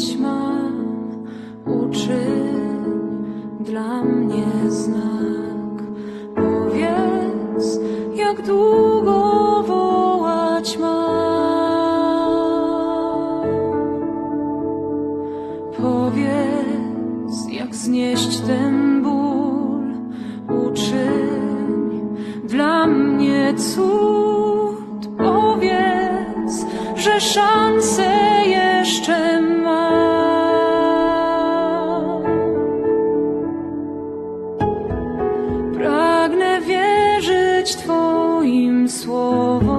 być mam, uczy dla mnie znak. Powiedz, jak długo wołać mam. Powiedz, jak znieść ten ból, uczyń dla mnie cud. Powiedz, że szansa wierzyć Twoim słowom.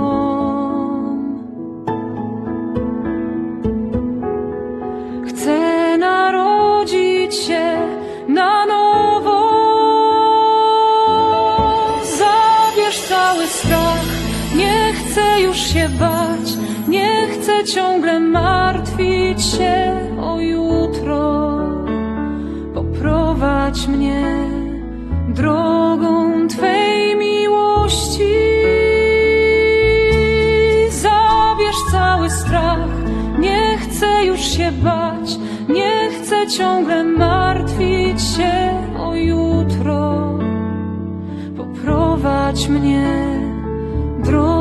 Chcę narodzić się na nowo. Zabierz cały strach, nie chcę już się bać, nie chcę ciągle martwić się o jutro. Poprowadź mnie strach, nie chcę już się bać, nie chcę ciągle martwić się o jutro. Poprowadź mnie drogą